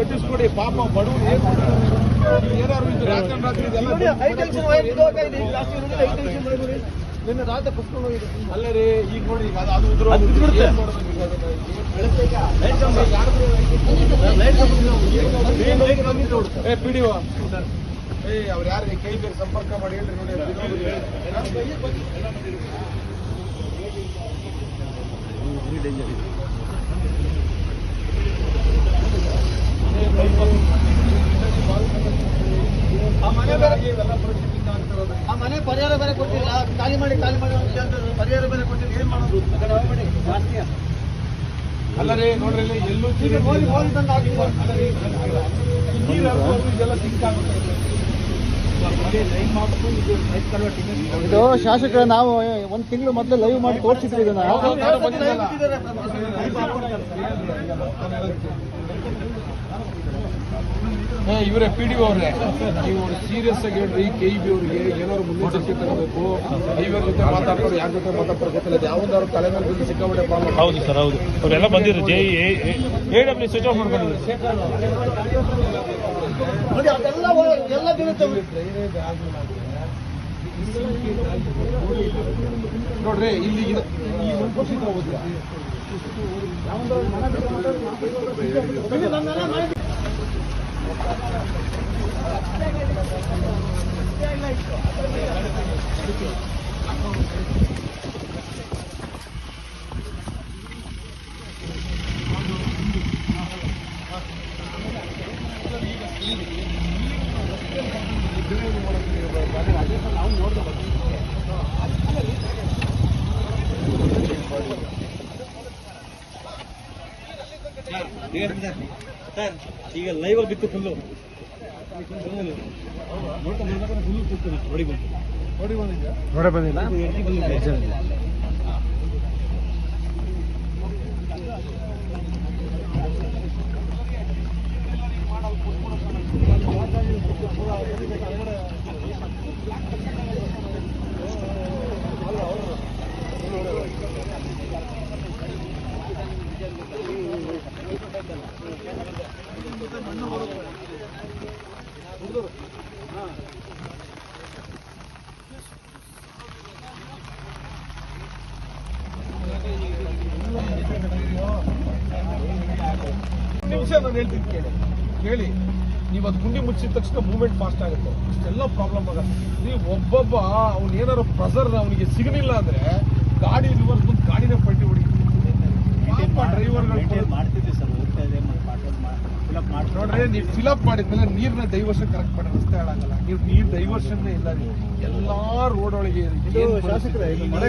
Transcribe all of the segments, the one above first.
ಕಟ್ಟಿಸ್ಕೊಡಿ ಪಾಪ ಬಡವರು ಏನ್ ಏನಾದ್ರು ಇದು ರಾತ್ರಿ ರಾತ್ರಿ ಇದೆಲ್ಲ ನಿನ್ನೆ ರಾತ್ರಿ ಕುತ್ಕೊಂಡು ಹೋಗಿದೆ ಅಲ್ಲ ರೀ ಈಗ ನೋಡಿ ಈಗ ಅದು- ಉದುರು? ಏ ಪಿ ಡಿ ಏ ಅವ್ರು ಯಾರಿಗೆ ಕೈ ಬೇರೆ ಸಂಪರ್ಕ ಮಾಡಿ ಹೇಳ್ರಿ ನೋಡಿ ಅಲ್ಲ ನೋಡ್ರಿ ಎಲ್ಲೂ ನೀರು ಹರಿದೋದ್ರು ಇದೆಲ್ಲ ಸಿಂಕ್ ಆಗುತ್ತೆ. ಇದು ಶಾಸಕರ ನಾವು ಒಂದ್ ತಿಂಗಳು ಮೊದಲು ಲೈವ್ ಮಾಡಿ ತೋರಿಸಿದ್ವಿ ಇದನ್ನ. ಹಾ ಇವರೇ ಪಿ ಡಿ ಅವ್ರೆ. ನೀವು ಸೀರಿಯಸ್ ಆಗಿ ಹೇಳ್ರಿ ಕೆ ಇ ಬಿ ಅವ್ರಿಗೆ ಏನಾದ್ರು ಮುನ್ನೆಚ್ಚರಿಕೆ ತಗೋಬೇಕು. ಐವರ್ ಜೊತೆ ಮಾತಾಡ್ತಾರೆ ಯಾರ ಜೊತೆ ಮಾತಾಡ್ತಾರೆ ಗೊತ್ತಿಲ್ಲ. ಯಾವ್ದಾದ್ರು ತಲೆ ಮೇಲೆ ಬಂದು ಸಿಕ್ಕಾಬಿಟ್ಟೆ ಪಾಪ ಹೌದು ಸರ್ ಹೌದು. ಅವರೆಲ್ಲ ಬಂದಿದ್ರು J A W switch off ಮಾಡ್ಕೊಂಡಿದ್ರು. ನೋಡಿ ಅದೆಲ್ಲ ಎಲ್ಲ ಬೀಳುತ್ತೆ. ನೋಡ್ರಿ ಇಲ್ಲಿ ಇದು- ಹೋದ್ರೆ ಈಗ ಲೈವ್ ಬಿತ್ತು ಫುಲ್ಲು ನೋಡಿ ಬಂದಿದ್ಯಾ ನೋಡೇ ಬಂದಿಲ್ಲ. ನಿಮಿಷ ನಾನು ಹೇಳ್ತೀನಿ ಕೇಳಿ. ಕೇಳಿ. ನೀವು ಗುಂಡಿ ಮುಚ್ಚಿದ ತಕ್ಷಣ ಮೂವ್ಮೆಂಟ್ ಫಾಸ್ಟ್ ಆಗುತ್ತೆ. ಇಷ್ಟೆಲ್ಲ ಪ್ರಾಬ್ಲಮ್ ಆಗುತ್ತೆ. ನೀವು ಒಬ್ಬೊಬ್ಬ, ಅವ್ನು ಏನಾದ್ರು ಪ್ರೆಸರ್ ಅವನಿಗೆ ಸಿಗಲಿಲ್ಲ ಅಂದ್ರೆ ಗಾಡಿ ರಿವರ್ಸ್ ಬಂದು ಗಾಡಿನೇ ಮಾಡಿ ನೀವು ಫಿಲಪ್ ಮಾಡಿದ್ಮೇಲೆ ನೀರ್ನ ಡೈವರ್ಷನ್ ಕರೆಕ್ಟ್ ಮಾಡಿ ರಸ್ತೆ ಹಾಳಾಗಲ್ಲ. ನೀವು ನೀರ್ ಡೈವರ್ಷನ್ ಇಲ್ಲ ನೀವು ಎಲ್ಲಾ ರೋಡ್ ಒಳಗೆ ಮಳೆ.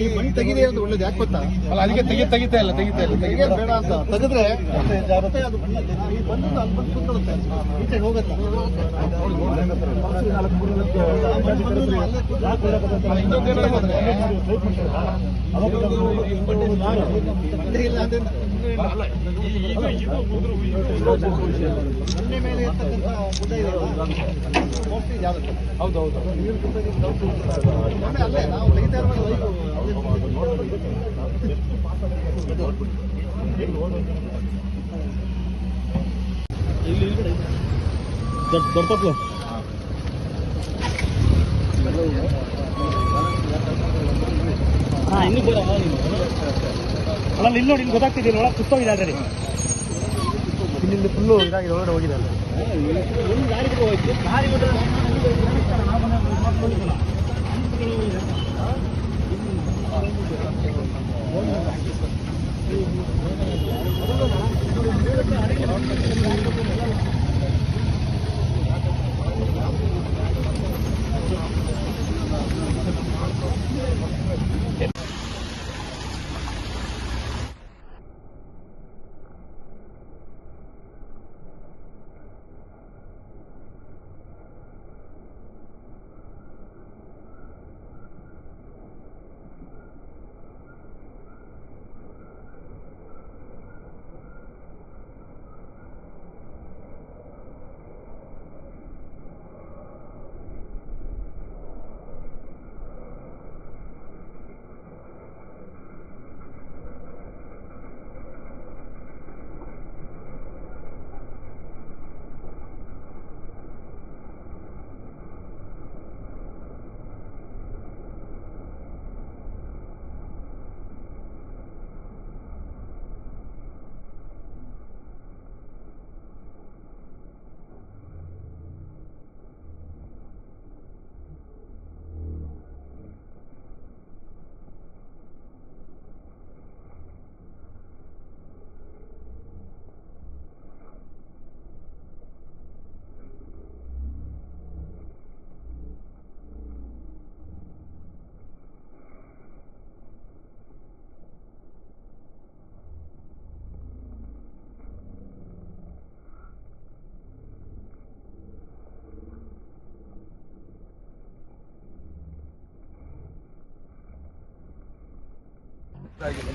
ಈ ಮಣ್ಣು ತೆಗಿದೆ ಅಂತ ಒಳ್ಳೇದು ಯಾಕೆ ಗೊತ್ತಾ? ಅಲ್ಲ ಅದಕ್ಕೆ ತೆಗಿ ತೆಗಿತಾ ಇಲ್ಲ ತೆಗಿತಾ ಇಲ್ಲ ತೆಗೆಯೋದು ಬೇಡ ಅಂತ. ತೆಗೆದ್ರೆ ಮತ್ತೆ ಅದು ಈ ಬಂದು ಅಲ್ಲಿ ಬಂದು ಕೂತ್ಕೊಳ್ಳುತ್ತೆ ಈಚೆಗೆ ಹೋಗುತ್ತೆ. ಇನ್ನೊಂದೇನು ಇಲ್ಲ ಹೌದೌದು ಅಲ್ಲೇ ನಾವು ತೆಗಿತಾ ಇರುವಾಗ ದೊಡ್ಡ ಅಲ್ಲ ಇಲ್ಲಿ. ನೋಡಿ ಇಲ್ಲಿ ಗೊತ್ತಾಗ್ತಿದ್ದೀರಿ ಒಳಗೆ ಕುತ್ತೋಗಿದೆ ರೀ ಇಲ್ಲಿಂದ ಫುಲ್ಲು ಇದಾಗಿದೆ ಒಳಗಡೆ ಹೋಗಿದೆ ಅಲ್ಲ. ಗಾಡಿ 大丈夫や。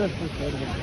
ಇದು ರಘುಜಿ